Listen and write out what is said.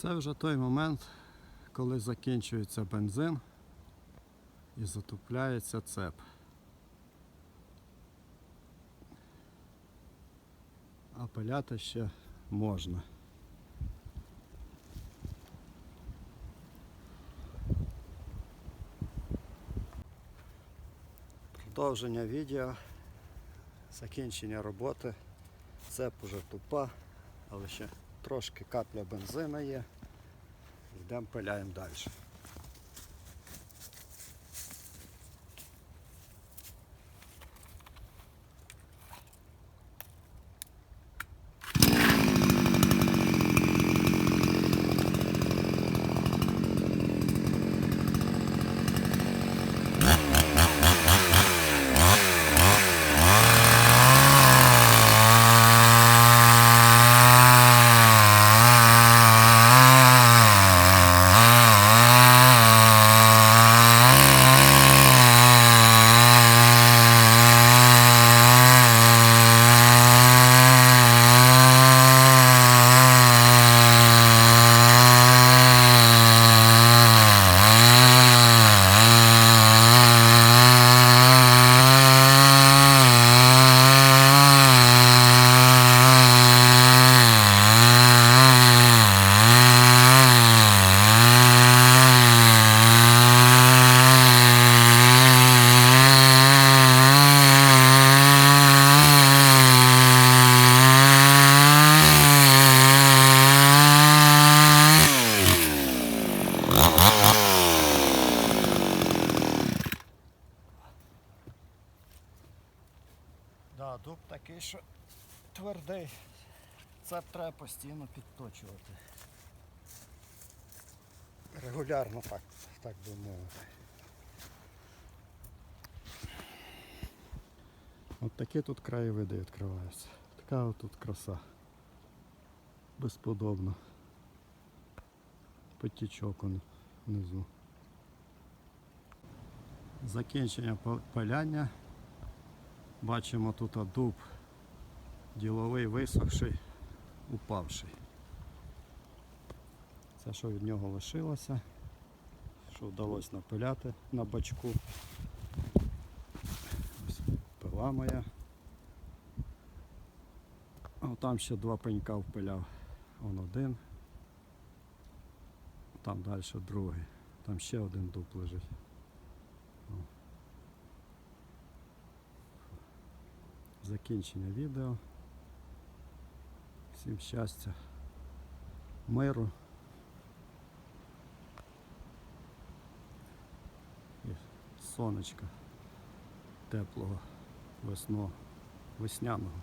Це вже той момент, коли закінчується бензин і затупляється цеп. А пиляти ще можна. Продовження відео, закінчення роботи. Цеп уже тупа, але ще трошки капля бензина є. Йдемо пиляємо далі. Да, дуб такий, що твердий. Цеп треба постійно підточувати. Регулярно так, так би мовити. От такі тут краєвиди відкриваються. Така от тут краса. Безподобно. Потічок он внизу. Закінчення пал- паляння. Бачимо тут дуб діловий висохший, упавший. Це що від нього лишилося, що вдалося напиляти на бачку. Ось пила моя. А там ще два пенька впиляв. Он один. Там далі другий. Там ще один дуб лежить. закінчення відео. Всім щастя, миру. І сонечка теплого, весно, весняного.